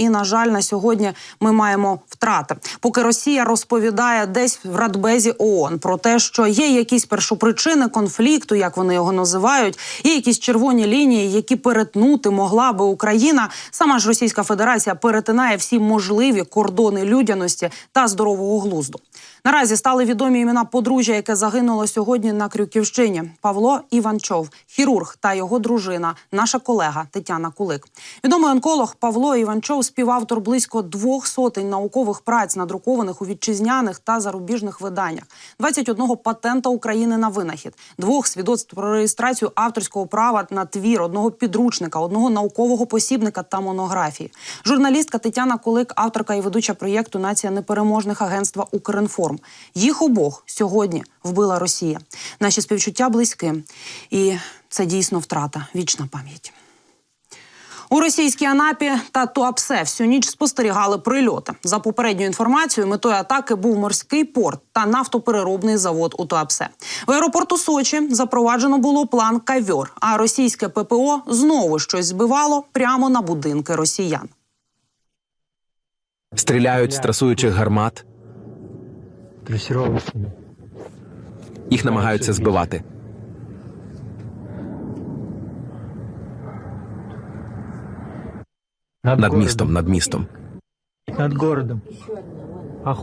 І на жаль, на сьогодні ми маємо втрати. Поки Росія розповідає десь в Радбезі ООН про те, що є якісь першопричини конфлікту, як вони його називають, є якісь червоні лінії, які перетнути могла би Україна. Сама ж Російська Федерація перетинає всі можливі кордони людяності та здорового глузду. Наразі стали відомі імена подружжя, яке загинуло сьогодні на Крюківщині. Павло Іванчов, хірург та його дружина, наша колега Тетяна Кулик. Відомий онколог Павло Іванчов, співавтор близько двох сотень наукових праць, надрукованих у вітчизняних та зарубіжних виданнях, 21 патента України на винахід, двох свідоцтв про реєстрацію авторського права на твір, одного підручника, одного наукового посібника та монографії. Журналістка Тетяна Кулик, авторка і ведуча проєкту Нація непереможних агентства Укрінформ. Їх обох сьогодні вбила Росія. Наші співчуття близькі, і це дійсно втрата. Вічна пам'ять. У російській Анапі та Туапсе всю ніч спостерігали прильоти. За попередньою інформацією, метою атаки був морський порт та нафтопереробний завод у Туапсе. В аеропорту Сочі запроваджено було план кавьор, а російське ППО знову щось збивало прямо на будинки росіян. Стріляють з трасуючих гармат. Їх намагаються збивати. Над містом, над містом. Над городом.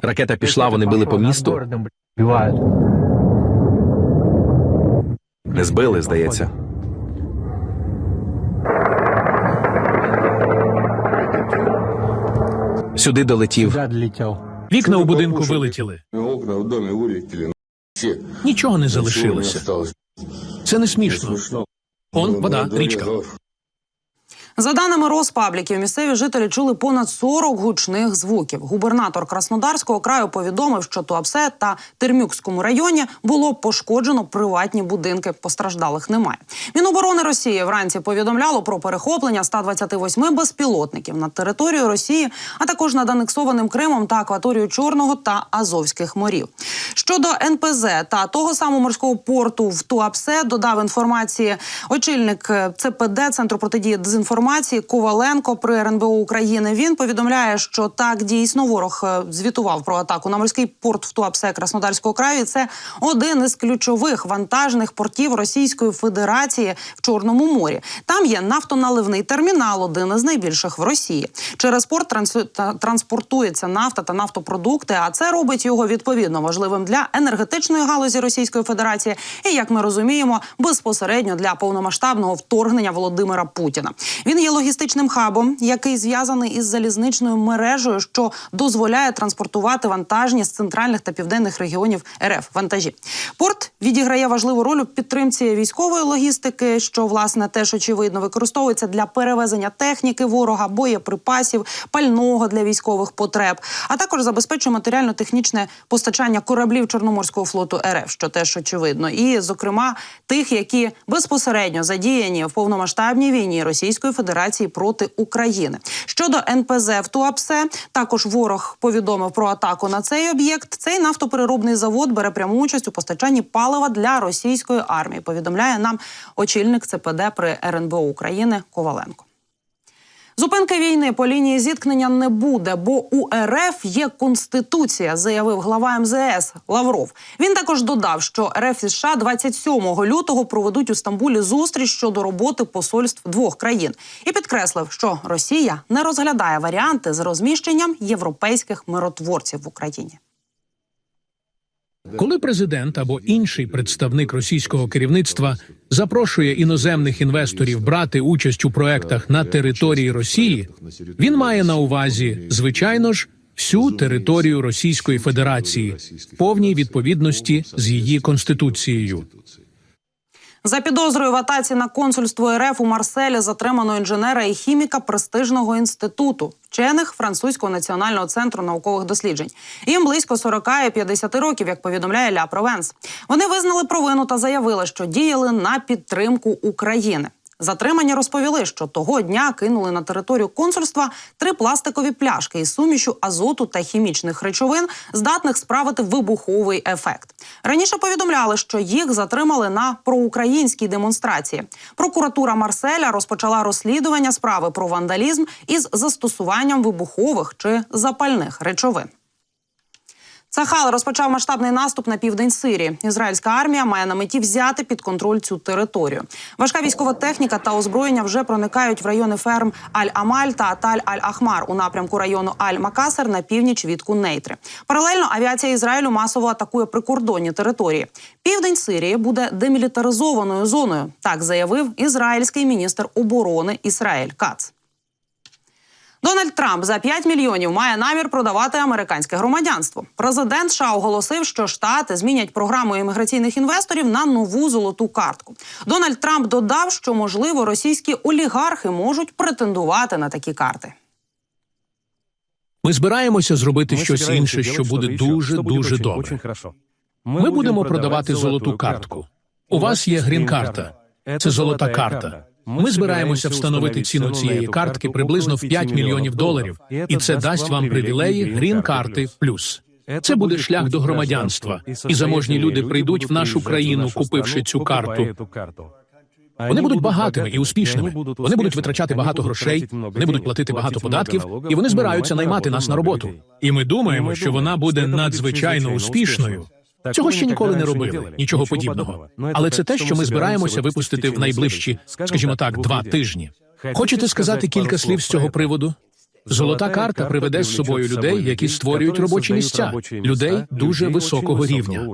Ракета пішла, вони били по місту. Не збили, здається. Сюди долетів. Вікна у будинку вилетіли. Окна в домі вилетіли. Нічого не залишилося. Це не смішно. Он вода, річка. За даними Роспабліків, місцеві жителі чули понад 40 гучних звуків. Губернатор Краснодарського краю повідомив, що Туапсе та Термюкському районі було пошкоджено приватні будинки. Постраждалих немає. Міноборони Росії вранці повідомляло про перехоплення 128 безпілотників над територією Росії, а також над анексованим Кримом та акваторією Чорного та Азовських морів. Щодо НПЗ та того самого морського порту в Туапсе додав інформації очільник е, ЦПД Центру протидії дезінформації Коваленко при РНБО України. Він повідомляє, що так дійсно ворог е, звітував про атаку на морський порт в Туапсе Краснодарського краю. Це один із ключових вантажних портів Російської Федерації в Чорному морі. Там є нафтоналивний термінал, один із найбільших в Росії. Через порт транспортується нафта та нафтопродукти. А це робить його відповідно важливим для енергетичної галузі Російської Федерації і, як ми розуміємо, безпосередньо для повномасштабного вторгнення Володимира Путіна. Він є логістичним хабом, який зв'язаний із залізничною мережею, що дозволяє транспортувати вантажні з центральних та південних регіонів РФ вантажі. Порт відіграє важливу роль у підтримці військової логістики, що власне теж очевидно використовується для перевезення техніки ворога, боєприпасів, пального для військових потреб, а також забезпечує матеріально-технічне постачання кораблів Чорноморського флоту РФ, що теж очевидно, і зокрема тих, які безпосередньо задіяні в повномасштабній війні Російської Федерації проти України. Щодо НПЗ в Туапсе, також ворог повідомив про атаку на цей об'єкт. Цей нафтопереробний завод бере пряму участь у постачанні палива для російської армії. Повідомляє нам очільник ЦПД при РНБО України Коваленко. Зупинки війни по лінії зіткнення не буде, бо у РФ є конституція, заявив глава МЗС Лавров. Він також додав, що РФ і США 27 лютого проведуть у Стамбулі зустріч щодо роботи посольств двох країн і підкреслив, що Росія не розглядає варіанти з розміщенням європейських миротворців в Україні. Коли президент або інший представник російського керівництва запрошує іноземних інвесторів брати участь у проектах на території Росії, він має на увазі, звичайно ж, всю територію Російської Федерації в повній відповідності з її конституцією. За підозрою в атаці на консульство РФ у Марселі затримано інженера і хіміка престижного інституту вчених французького національного центру наукових досліджень. Їм близько 40 і 50 років, як повідомляє Ля Провенс. Вони визнали провину та заявили, що діяли на підтримку України. Затримані розповіли, що того дня кинули на територію консульства три пластикові пляшки із сумішю азоту та хімічних речовин, здатних справити вибуховий ефект. Раніше повідомляли, що їх затримали на проукраїнській демонстрації. Прокуратура Марселя розпочала розслідування справи про вандалізм із застосуванням вибухових чи запальних речовин. Цахал розпочав масштабний наступ на південь Сирії. Ізраїльська армія має на меті взяти під контроль цю територію. Важка військова техніка та озброєння вже проникають в райони ферм Аль-Амаль та Таль-Аль-Ахмар у напрямку району Аль-Макасер на північ від Кунейтри. Паралельно авіація Ізраїлю масово атакує прикордонні території. Південь Сирії буде демілітаризованою зоною. Так заявив ізраїльський міністр оборони Ісраїль Кац. Дональд Трамп за 5 мільйонів має намір продавати американське громадянство. Президент США оголосив, що штати змінять програму імміграційних інвесторів на нову золоту картку. Дональд Трамп додав, що можливо російські олігархи можуть претендувати на такі карти. Ми збираємося зробити щось інше, що буде дуже дуже добре. Ми будемо продавати золоту картку. У вас є грін-карта. Це золота карта. Ми збираємося встановити ціну цієї картки приблизно в 5 мільйонів доларів, і це дасть вам привілеї грін-карти плюс. Це буде шлях до громадянства, і заможні люди прийдуть в нашу країну, купивши цю карту. Вони будуть багатими і успішними. Вони будуть витрачати багато грошей, вони будуть платити багато податків, і вони збираються наймати нас на роботу. І ми думаємо, що вона буде надзвичайно успішною. Цього ще ніколи не робили, нічого подібного. Але це те, що ми збираємося випустити в найближчі, скажімо так, два тижні. Хочете сказати кілька слів з цього приводу? Золота карта приведе з собою людей, які створюють робочі місця, людей дуже високого рівня.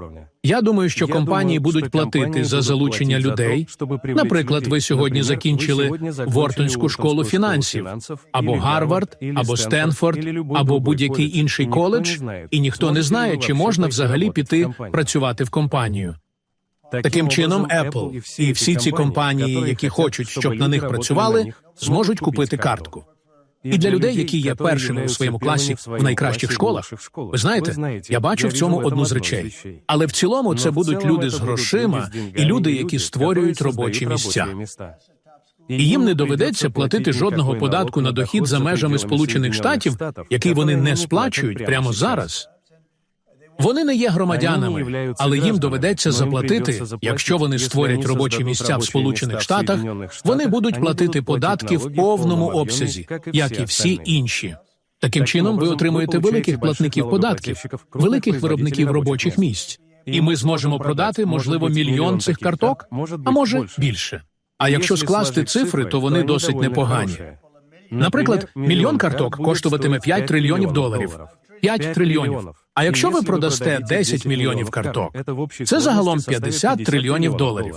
Я думаю, що компанії будуть платити за залучення людей. Наприклад, ви сьогодні закінчили Вортонську школу фінансів, або Гарвард, або Стенфорд, або будь-який інший коледж, і ніхто не знає, чи можна взагалі піти працювати в компанію. Таким чином, Apple і всі ці компанії, які хочуть, щоб на них працювали, зможуть купити картку. І для людей, які є першими у своєму класі в найкращих школах, ви знаєте, я бачу в цьому одну з речей. Але в цілому це будуть люди з грошима і люди, які створюють робочі місця. І їм не доведеться платити жодного податку на дохід за межами Сполучених Штатів, який вони не сплачують прямо зараз. Вони не є громадянами, але їм доведеться заплатити, якщо вони створять робочі місця в Сполучених Штатах, вони будуть платити податки в повному обсязі, як і всі інші. Таким чином, ви отримуєте великих платників податків, великих виробників робочих місць, і ми зможемо продати, можливо, мільйон цих карток, а може більше. А якщо скласти цифри, то вони досить непогані. Наприклад, мільйон карток коштуватиме 5 трильйонів доларів. 5 трильйонів. А якщо ви продасте 10 мільйонів карток, це загалом 50 трильйонів доларів.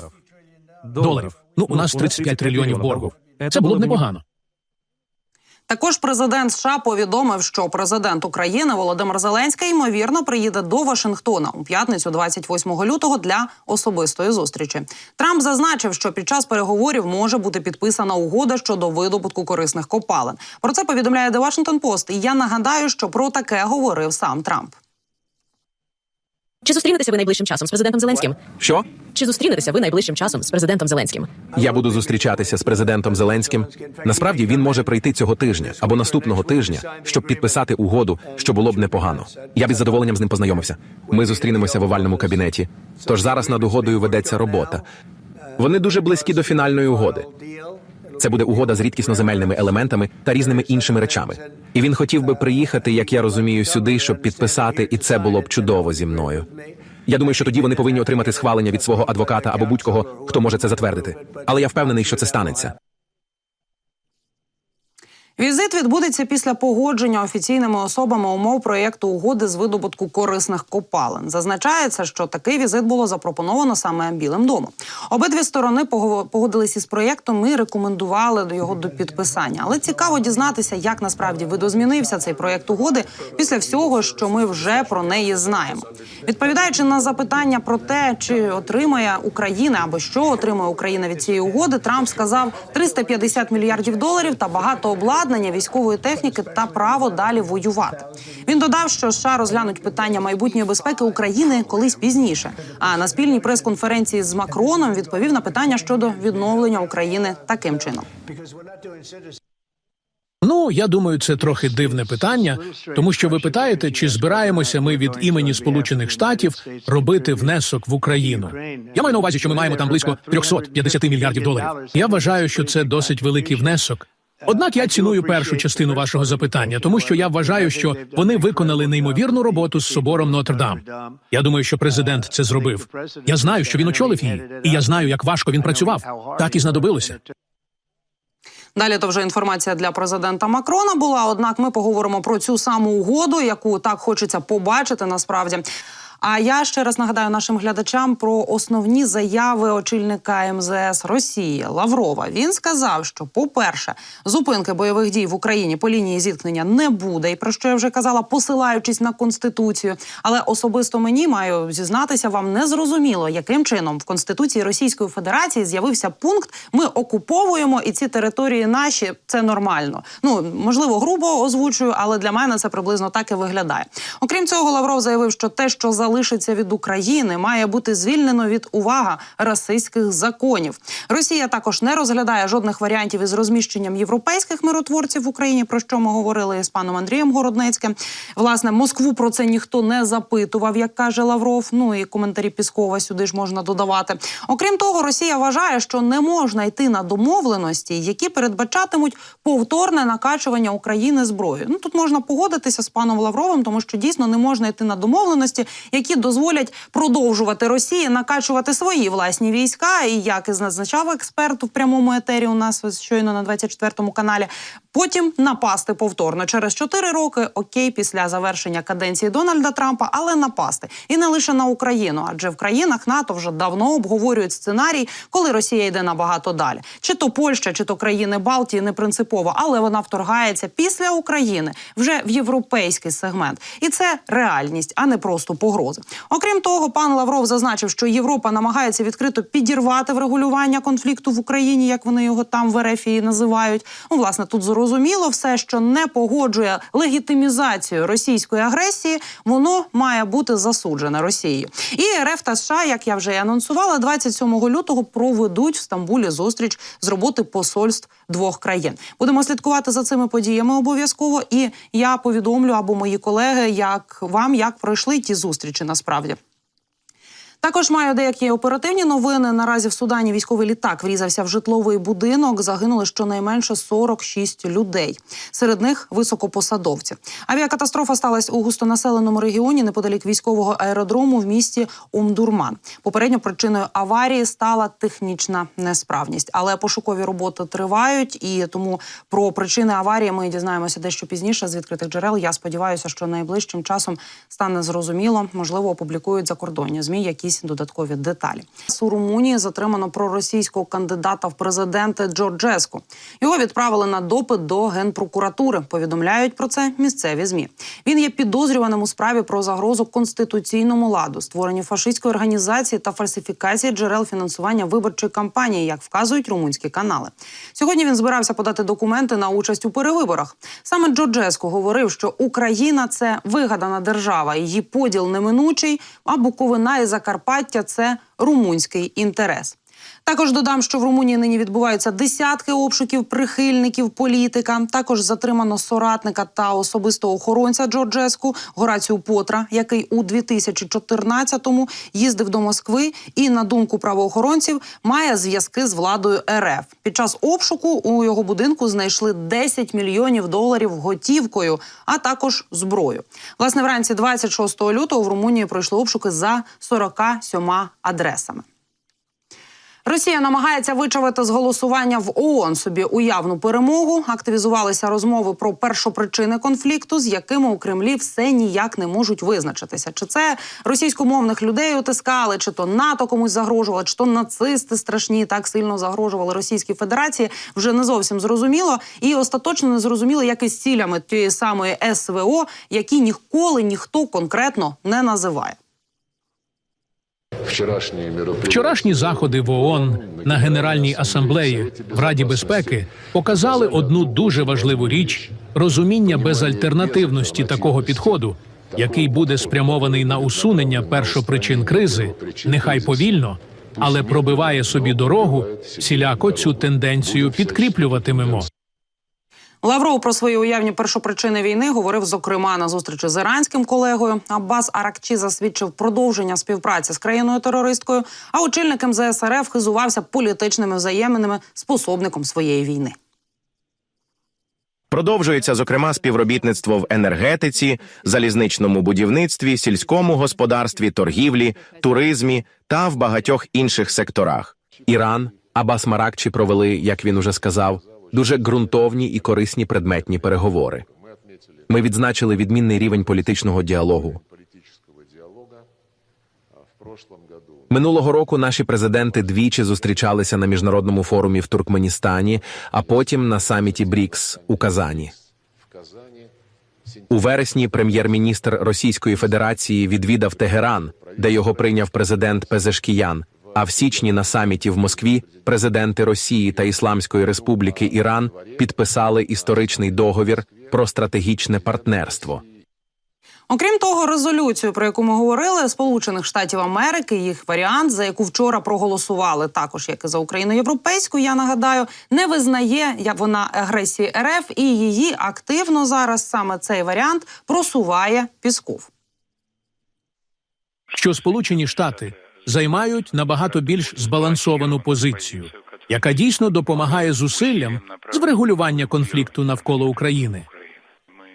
Доларів. Ну, у нас 35 трильйонів боргу. Це було б непогано. Також президент США повідомив, що президент України Володимир Зеленський ймовірно приїде до Вашингтона у п'ятницю, 28 лютого, для особистої зустрічі. Трамп зазначив, що під час переговорів може бути підписана угода щодо видобутку корисних копалин. Про це повідомляє The Washington Post. І я нагадаю, що про таке говорив сам Трамп. Чи зустрінетеся ви найближчим часом з президентом Зеленським? Що? Чи зустрінетеся ви найближчим часом з президентом Зеленським? Я буду зустрічатися з президентом Зеленським. Насправді він може прийти цього тижня або наступного тижня, щоб підписати угоду, що було б непогано. Я б із задоволенням з ним познайомився. Ми зустрінемося в овальному кабінеті. Тож зараз над угодою ведеться робота. Вони дуже близькі до фінальної угоди. Це буде угода з рідкісноземельними елементами та різними іншими речами. І він хотів би приїхати, як я розумію, сюди, щоб підписати, і це було б чудово зі мною. Я думаю, що тоді вони повинні отримати схвалення від свого адвоката або будь-кого, хто може це затвердити. Але я впевнений, що це станеться. Візит відбудеться після погодження офіційними особами умов проєкту угоди з видобутку корисних копалин. Зазначається, що такий візит було запропоновано саме Білим домом. Обидві сторони пого- погодились із проєктом і рекомендували його до підписання. Але цікаво дізнатися, як насправді видозмінився цей проєкт угоди після всього, що ми вже про неї знаємо. Відповідаючи на запитання про те, чи отримає Україна або що отримає Україна від цієї угоди, Трамп сказав 350 мільярдів доларів та багато обладнання обладнання, військової техніки та право далі воювати. Він додав, що США розглянуть питання майбутньої безпеки України колись пізніше. А на спільній прес-конференції з Макроном відповів на питання щодо відновлення України таким чином. Ну, я думаю, це трохи дивне питання, тому що ви питаєте, чи збираємося ми від імені Сполучених Штатів робити внесок в Україну. Я маю на увазі, що ми маємо там близько 350 мільярдів доларів. Я вважаю, що це досить великий внесок. Однак я ціную першу частину вашого запитання, тому що я вважаю, що вони виконали неймовірну роботу з собором Нотр-Дам. Я думаю, що президент це зробив. Я знаю, що він очолив її, і я знаю, як важко він працював. Так і знадобилося. Далі то вже інформація для президента Макрона була. Однак ми поговоримо про цю саму угоду, яку так хочеться побачити насправді. А я ще раз нагадаю нашим глядачам про основні заяви очільника МЗС Росії Лаврова. Він сказав, що, по-перше, зупинки бойових дій в Україні по лінії зіткнення не буде, і про що я вже казала, посилаючись на конституцію. Але особисто мені маю зізнатися, вам не зрозуміло, яким чином в конституції Російської Федерації з'явився пункт Ми окуповуємо і ці території наші. Це нормально. Ну можливо, грубо озвучую, але для мене це приблизно так і виглядає. Окрім цього, Лавров заявив, що те, що залишиться від України, має бути звільнено від увага расистських законів. Росія також не розглядає жодних варіантів із розміщенням європейських миротворців в Україні, про що ми говорили з паном Андрієм Городнецьким. Власне, Москву про це ніхто не запитував, як каже Лавров. Ну і коментарі Піскова сюди ж можна додавати. Окрім того, Росія вважає, що не можна йти на домовленості, які передбачатимуть повторне накачування України зброєю. Ну тут можна погодитися з паном Лавровим, тому що дійсно не можна йти на домовленості, які дозволять продовжувати Росії накачувати свої власні війська. І як і зазначав експерт в прямому етері, у нас щойно на 24 каналі. Потім напасти повторно через 4 роки. Окей, після завершення каденції Дональда Трампа, але напасти і не лише на Україну, адже в країнах НАТО вже давно обговорюють сценарій, коли Росія йде набагато далі. Чи то Польща, чи то країни Балтії не принципово, але вона вторгається після України вже в європейський сегмент, і це реальність, а не просто погрози. Окрім того, пан Лавров зазначив, що Європа намагається відкрито підірвати врегулювання конфлікту в Україні, як вони його там в РФ і називають. Ну, власне, тут зрозуміло все, що не погоджує легітимізацію російської агресії, воно має бути засуджене Росією. І РФ та США, як я вже і анонсувала, 27 лютого проведуть в Стамбулі зустріч з роботи посольств двох країн. Будемо слідкувати за цими подіями обов'язково. І я повідомлю або мої колеги, як вам як пройшли ті зустрічі насправді. Також маю деякі оперативні новини. Наразі в Судані військовий літак врізався в житловий будинок. Загинули щонайменше 46 людей. Серед них високопосадовці. Авіакатастрофа сталася у густонаселеному регіоні неподалік військового аеродрому в місті Умдурман. Попередньо причиною аварії стала технічна несправність, але пошукові роботи тривають, і тому про причини аварії ми дізнаємося дещо пізніше з відкритих джерел. Я сподіваюся, що найближчим часом стане зрозуміло, можливо, опублікують закордонні змі якісь додаткові деталі. У Румунії затримано проросійського кандидата в президенти Джорджеску. Його відправили на допит до генпрокуратури. Повідомляють про це місцеві змі. Він є підозрюваним у справі про загрозу конституційному ладу, створенню фашистської організації та фальсифікації джерел фінансування виборчої кампанії, як вказують румунські канали. Сьогодні він збирався подати документи на участь у перевиборах. Саме Джорджеску говорив, що Україна це вигадана держава, її поділ неминучий, а Буковина і Закарпаття це румунський інтерес. Також додам, що в Румунії нині відбуваються десятки обшуків прихильників політика. Також затримано соратника та особистого охоронця Джорджеску Горацію Потра, який у 2014-му їздив до Москви і, на думку правоохоронців, має зв'язки з владою РФ. Під час обшуку у його будинку знайшли 10 мільйонів доларів готівкою, а також зброю. Власне, вранці 26 лютого в Румунії пройшли обшуки за 47 адресами. Росія намагається вичавити з голосування в ООН собі уявну перемогу. Активізувалися розмови про першопричини конфлікту, з якими у Кремлі все ніяк не можуть визначитися. Чи це російськомовних людей утискали, чи то НАТО комусь загрожувало, чи то нацисти страшні так сильно загрожували Російській Федерації. Вже не зовсім зрозуміло, і остаточно не зрозуміло, як із цілями тієї самої СВО, які ніколи ніхто конкретно не називає. Вчорашні заходи в ООН на Генеральній асамблеї в Раді безпеки показали одну дуже важливу річ розуміння безальтернативності такого підходу, який буде спрямований на усунення першопричин кризи, нехай повільно, але пробиває собі дорогу, всіляко цю тенденцію підкріплюватимемо. Лавров про свої уявні першопричини війни говорив зокрема на зустрічі з іранським колегою. Аббас Аракчі засвідчив продовження співпраці з країною терористкою. А очільник МЗС РФ хизувався політичними взаєминами способником своєї війни. Продовжується зокрема співробітництво в енергетиці, залізничному будівництві, сільському господарстві, торгівлі, туризмі та в багатьох інших секторах. Іран, Абас Маракчі провели, як він уже сказав, дуже ґрунтовні і корисні предметні переговори. Ми відзначили відмінний рівень політичного діалогу. Минулого року наші президенти двічі зустрічалися на міжнародному форумі в Туркменістані, а потім на саміті БРІКС у Казані. У вересні прем'єр-міністр Російської Федерації відвідав Тегеран, де його прийняв президент Пезешкіян. А в січні на саміті в Москві президенти Росії та Ісламської Республіки Іран підписали історичний договір про стратегічне партнерство. Окрім того, резолюцію, про яку ми говорили, Сполучених Штатів Америки, їх варіант, за яку вчора проголосували, також як і за Україну європейську, я нагадаю, не визнає я- вона агресії РФ і її активно зараз саме цей варіант просуває Пісков. що Сполучені Штати займають набагато більш збалансовану позицію, яка дійсно допомагає зусиллям з врегулювання конфлікту навколо України.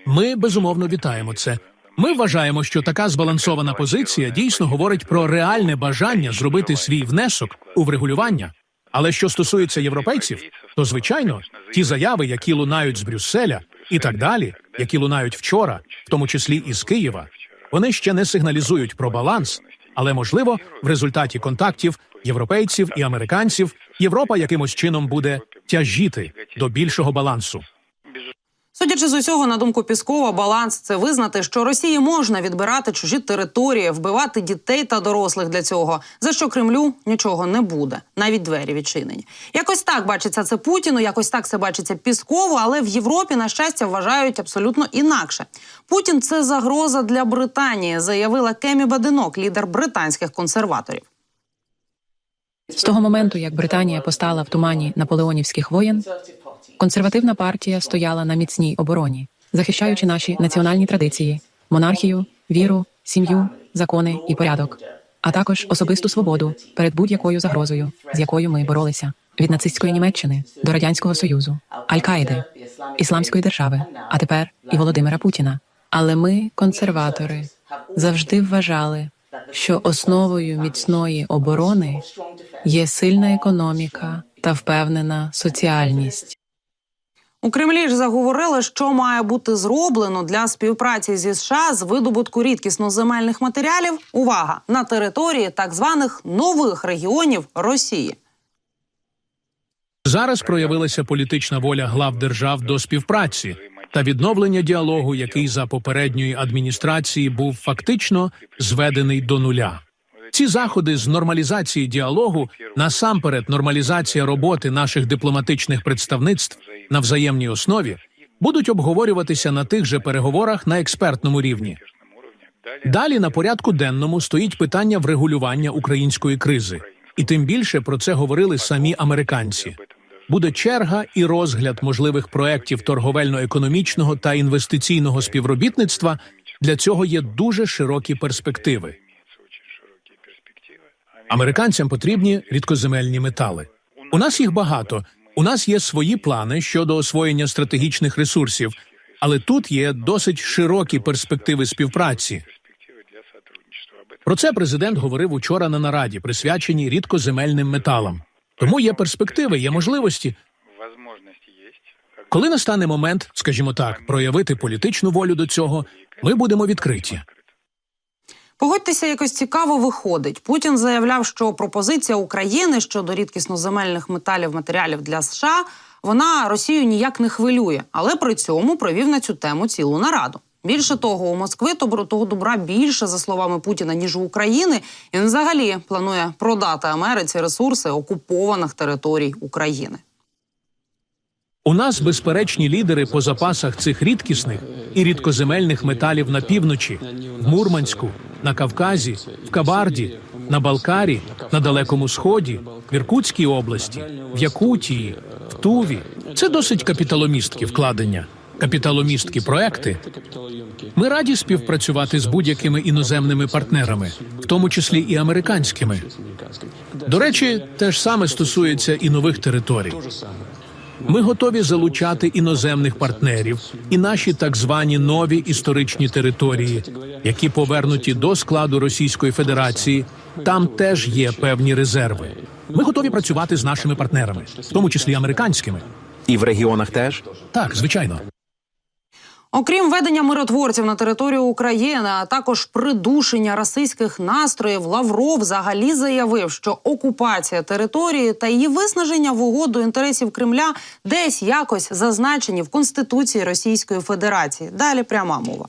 Ми безумовно вітаємо це. Ми вважаємо, що така збалансована позиція дійсно говорить про реальне бажання зробити свій внесок у врегулювання. Але що стосується європейців, то звичайно ті заяви, які лунають з Брюсселя, і так далі, які лунають вчора, в тому числі і з Києва, вони ще не сигналізують про баланс, але можливо, в результаті контактів європейців і американців Європа якимось чином буде тяжіти до більшого балансу. Судячи з усього, на думку Піскова, баланс це визнати, що Росії можна відбирати чужі території, вбивати дітей та дорослих для цього, за що Кремлю нічого не буде, навіть двері відчинені. Якось так бачиться це Путіну, якось так це бачиться Піскову, але в Європі, на щастя, вважають абсолютно інакше. Путін це загроза для Британії, заявила Кемі Баденок, лідер британських консерваторів. З того моменту, як Британія постала в тумані наполеонівських воєн, консервативна партія стояла на міцній обороні, захищаючи наші національні традиції, монархію, віру, сім'ю, закони і порядок, а також особисту свободу перед будь-якою загрозою, з якою ми боролися від нацистської Німеччини до радянського союзу, Аль-Каїди, Ісламської держави, а тепер і Володимира Путіна. Але ми, консерватори, завжди вважали, що основою міцної оборони є сильна економіка та впевнена соціальність. У Кремлі ж заговорили, що має бути зроблено для співпраці зі США з видобутку рідкісноземельних матеріалів. Увага на території так званих нових регіонів Росії. Зараз проявилася політична воля глав держав до співпраці та відновлення діалогу, який за попередньої адміністрації був фактично зведений до нуля. Ці заходи з нормалізації діалогу, насамперед, нормалізація роботи наших дипломатичних представництв на взаємній основі, будуть обговорюватися на тих же переговорах на експертному рівні. Далі на порядку денному стоїть питання врегулювання української кризи, і тим більше про це говорили самі американці. Буде черга і розгляд можливих проєктів торговельно-економічного та інвестиційного співробітництва. Для цього є дуже широкі перспективи. Американцям потрібні рідкоземельні метали. У нас їх багато. У нас є свої плани щодо освоєння стратегічних ресурсів, але тут є досить широкі перспективи співпраці. Про це президент говорив учора на нараді, присвяченій рідкоземельним металам. Тому є перспективи, є можливості. Коли настане момент, скажімо так, проявити політичну волю до цього, ми будемо відкриті. Погодьтеся, якось цікаво виходить. Путін заявляв, що пропозиція України щодо рідкісноземельних металів матеріалів для США вона Росію ніяк не хвилює, але при цьому провів на цю тему цілу нараду. Більше того, у Москви того добра більше за словами Путіна ніж у України. І він взагалі планує продати Америці ресурси окупованих територій України. У нас безперечні лідери по запасах цих рідкісних і рідкоземельних металів на півночі, в Мурманську, на Кавказі, в Кабарді, на Балкарі, на Далекому Сході, в Іркутській області, в Якутії, в Туві. Це досить капіталомісткі вкладення, капіталомісткі проекти. Ми раді співпрацювати з будь-якими іноземними партнерами, в тому числі і американськими. До речі, те ж саме стосується і нових територій. Ми готові залучати іноземних партнерів і наші так звані нові історичні території, які повернуті до складу Російської Федерації. Там теж є певні резерви. Ми готові працювати з нашими партнерами, в тому числі американськими. І в регіонах теж Так, звичайно. Окрім ведення миротворців на територію України, а також придушення расистських настроїв, Лавров взагалі заявив, що окупація території та її виснаження в угоду інтересів Кремля десь якось зазначені в Конституції Російської Федерації. Далі пряма мова.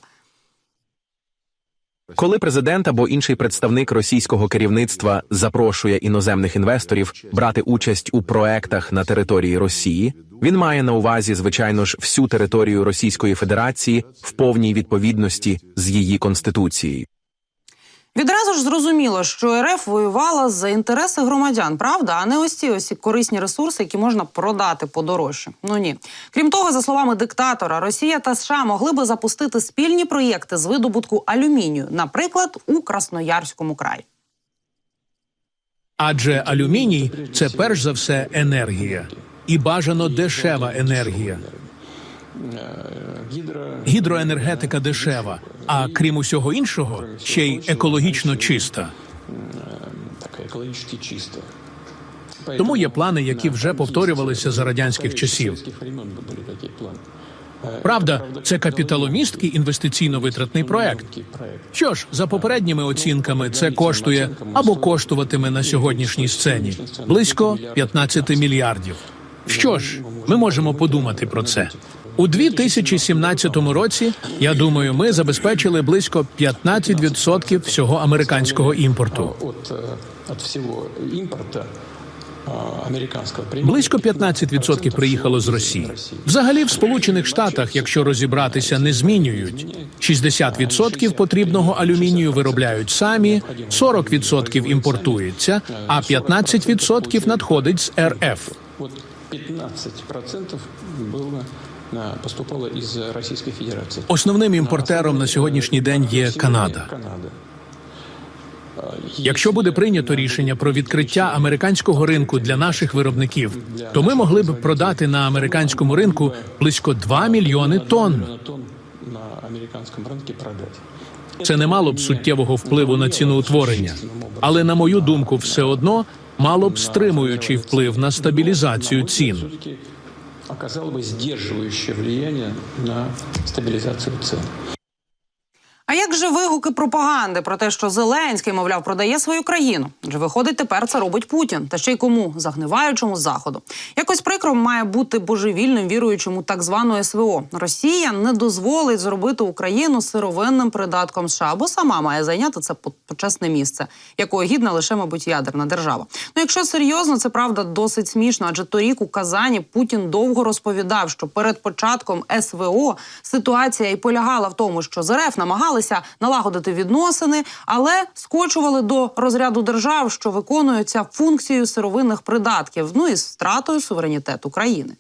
Коли президент або інший представник російського керівництва запрошує іноземних інвесторів брати участь у проектах на території Росії, він має на увазі, звичайно ж, всю територію Російської Федерації в повній відповідності з її конституцією. Відразу ж зрозуміло, що РФ воювала за інтереси громадян, правда, а не ось ці ось корисні ресурси, які можна продати подорожче. Ну ні. Крім того, за словами диктатора, Росія та США могли би запустити спільні проєкти з видобутку алюмінію, наприклад, у Красноярському краї. Адже алюміній це перш за все енергія і бажано дешева енергія. Гідроенергетика дешева, а крім усього іншого, ще й екологічно чиста. Тому є плани, які вже повторювалися за радянських часів. Правда, це капіталомісткий інвестиційно-витратний проект. Що ж, за попередніми оцінками, це коштує або коштуватиме на сьогоднішній сцені близько 15 мільярдів. Що ж, ми можемо подумати про це. У 2017 році, я думаю, ми забезпечили близько 15% всього американського імпорту. Близько 15% приїхало з Росії. Взагалі, в Сполучених Штатах, якщо розібратися, не змінюють. 60% потрібного алюмінію виробляють самі, 40% імпортується, а 15% надходить з РФ. От 15% було на- поступало із Російської Федерації. Основним імпортером на сьогоднішній день є Канада. Якщо буде прийнято рішення про відкриття американського ринку для наших виробників, то ми могли б продати на американському ринку близько 2 мільйони тонн. тонн на американському ринку продати. Це не мало б суттєвого впливу на ціноутворення, але на мою думку, все одно мало б стримуючий вплив на стабілізацію цін. Оказало бы сдерживающее влияние на стабилизацию цен. А як же вигуки пропаганди про те, що Зеленський, мовляв, продає свою країну? Адже виходить, тепер це робить Путін. Та ще й кому загниваючому заходу. Якось прикро має бути божевільним віруючим так звану СВО. Росія не дозволить зробити Україну сировинним придатком США, бо сама має зайняти це по- почесне місце, якого гідна лише, мабуть, ядерна держава. Ну, якщо серйозно, це правда досить смішно, адже торік у Казані Путін довго розповідав, що перед початком СВО ситуація і полягала в тому, що з РФ намагалися налагодити відносини, але скочували до розряду держав, що виконуються функцією сировинних придатків, ну і з втратою суверенітету країни.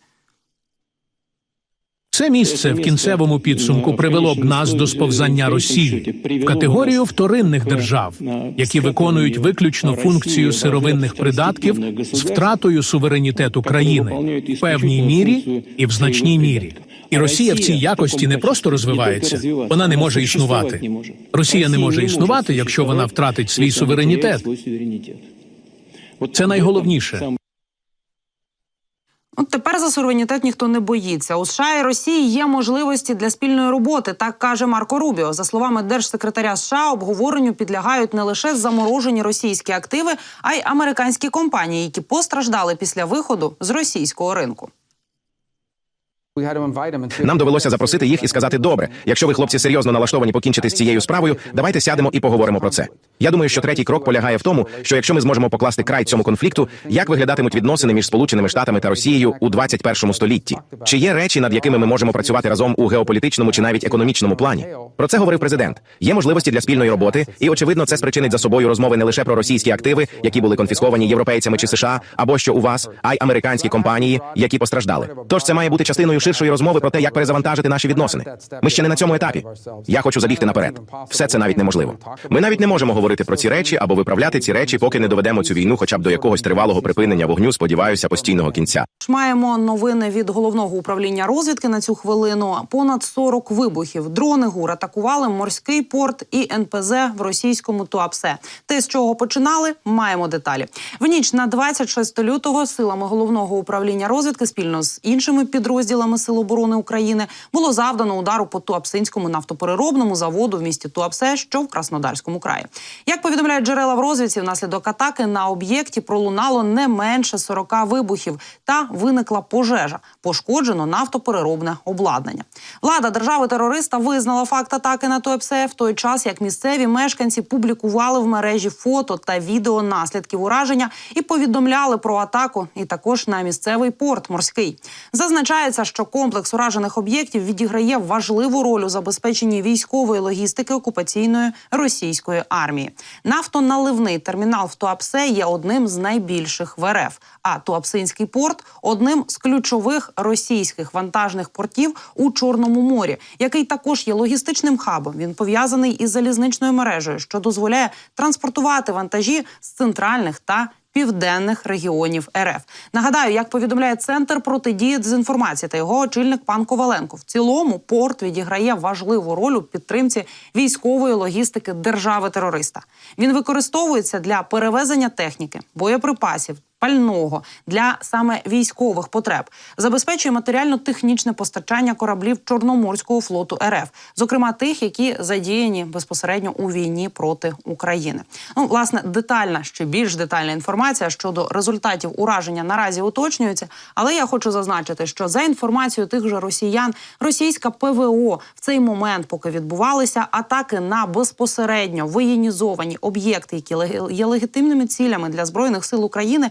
Це місце в кінцевому підсумку привело б нас до сповзання Росії в категорію вторинних держав, які виконують виключно функцію сировинних придатків з втратою суверенітету країни в певній мірі і в значній мірі. І Росія в цій якості не просто розвивається, вона не може існувати. Росія не може існувати, якщо вона втратить свій суверенітет. Це найголовніше. От тепер за суверенітет ніхто не боїться. У США і Росії є можливості для спільної роботи. Так каже Марко Рубіо. За словами держсекретаря США, обговоренню підлягають не лише заморожені російські активи, а й американські компанії, які постраждали після виходу з російського ринку. Нам довелося запросити їх і сказати: добре, якщо ви, хлопці, серйозно налаштовані покінчити з цією справою, давайте сядемо і поговоримо про це. Я думаю, що третій крок полягає в тому, що якщо ми зможемо покласти край цьому конфлікту, як виглядатимуть відносини між Сполученими Штатами та Росією у 21 столітті? Чи є речі, над якими ми можемо працювати разом у геополітичному чи навіть економічному плані? Про це говорив президент. Є можливості для спільної роботи, і очевидно, це спричинить за собою розмови не лише про російські активи, які були конфісковані європейцями чи США, або що у вас, а й американські компанії, які постраждали. Тож це має бути частиною ширшої розмови про те, як перезавантажити наші відносини. Ми ще не на цьому етапі. Я хочу забігти наперед. Все це навіть неможливо. Ми навіть не можемо говорити про ці речі або виправляти ці речі, поки не доведемо цю війну, хоча б до якогось тривалого припинення вогню. Сподіваюся, постійного кінця. Маємо новини від головного управління розвідки на цю хвилину. Понад 40 вибухів. Дрони ГУР атакували морський порт і НПЗ в російському Туапсе. Те, з чого починали, маємо деталі. В ніч на 26 лютого силами головного управління розвідки спільно з іншими підрозділами Сил оборони України було завдано удару по Туапсинському нафтопереробному заводу в місті Туапсе, що в Краснодарському краї. Як повідомляють джерела в розвідці, внаслідок атаки на об'єкті пролунало не менше 40 вибухів та виникла пожежа. Пошкоджено нафтопереробне обладнання. Влада держави-терориста визнала факт атаки на Туапсе в той час, як місцеві мешканці публікували в мережі фото та відео наслідків ураження і повідомляли про атаку, і також на місцевий порт морський. Зазначається, що комплекс уражених об'єктів відіграє важливу роль у забезпеченні військової логістики окупаційної російської армії. Нафтоналивний термінал в Туапсе є одним з найбільших в РФ, а Туапсинський порт одним з ключових російських вантажних портів у Чорному морі, який також є логістичним хабом. Він пов'язаний із залізничною мережею, що дозволяє транспортувати вантажі з центральних та південних регіонів РФ. Нагадаю, як повідомляє центр протидії дезінформації та його очільник пан Коваленко. В цілому порт відіграє важливу роль у підтримці військової логістики держави-терориста. Він використовується для перевезення техніки, боєприпасів. Пального для саме військових потреб забезпечує матеріально-технічне постачання кораблів Чорноморського флоту РФ, зокрема тих, які задіяні безпосередньо у війні проти України. Ну, власне, детальна ще більш детальна інформація щодо результатів ураження наразі уточнюється. Але я хочу зазначити, що за інформацією тих же росіян, російська ПВО в цей момент, поки відбувалися атаки на безпосередньо воєнізовані об'єкти, які є легітимними цілями для збройних сил України.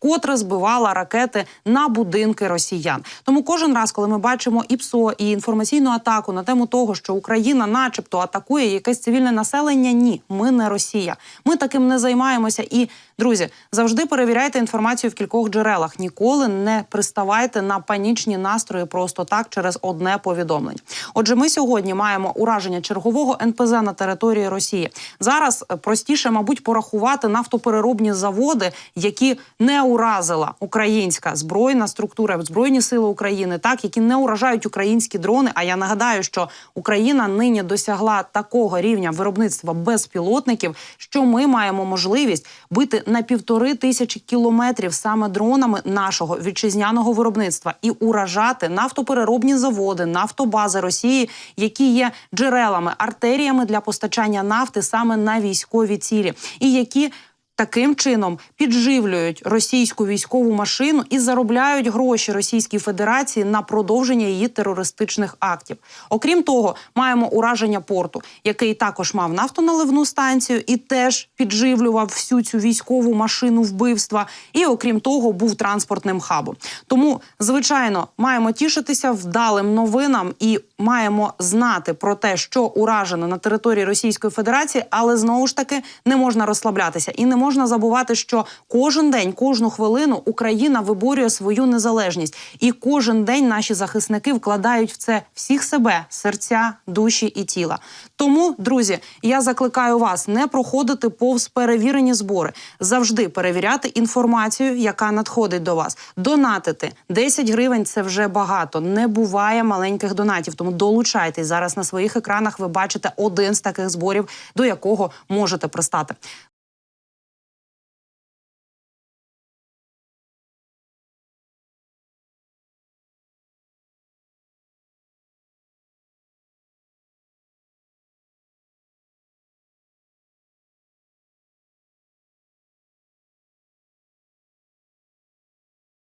Вкотре збивала ракети на будинки росіян. Тому кожен раз, коли ми бачимо і ПСО, і інформаційну атаку на тему того, що Україна, начебто, атакує якесь цивільне населення, ні, ми не Росія. Ми таким не займаємося. І друзі, завжди перевіряйте інформацію в кількох джерелах. Ніколи не приставайте на панічні настрої просто так через одне повідомлення. Отже, ми сьогодні маємо ураження чергового НПЗ на території Росії. Зараз е, простіше, мабуть, порахувати нафтопереробні заводи, які не уразила українська збройна структура, збройні сили України, так які не уражають українські дрони. А я нагадаю, що Україна нині досягла такого рівня виробництва безпілотників, що ми маємо можливість бити на півтори тисячі кілометрів саме дронами нашого вітчизняного виробництва і уражати нафтопереробні заводи, нафтобази Росії, які є джерелами, артеріями для постачання нафти саме на військові цілі, і які Таким чином підживлюють російську військову машину і заробляють гроші Російській Федерації на продовження її терористичних актів. Окрім того, маємо ураження порту, який також мав нафтоналивну станцію і теж підживлював всю цю військову машину вбивства. І окрім того, був транспортним хабом. Тому, звичайно, маємо тішитися вдалим новинам і маємо знати про те, що уражено на території Російської Федерації, але знову ж таки не можна розслаблятися і не можна забувати, що кожен день, кожну хвилину Україна виборює свою незалежність, і кожен день наші захисники вкладають в це всіх себе, серця, душі і тіла. Тому, друзі, я закликаю вас не проходити повз перевірені збори, завжди перевіряти інформацію, яка надходить до вас. Донатити 10 гривень це вже багато. Не буває маленьких донатів. Тому долучайтесь зараз на своїх екранах. Ви бачите один з таких зборів, до якого можете пристати.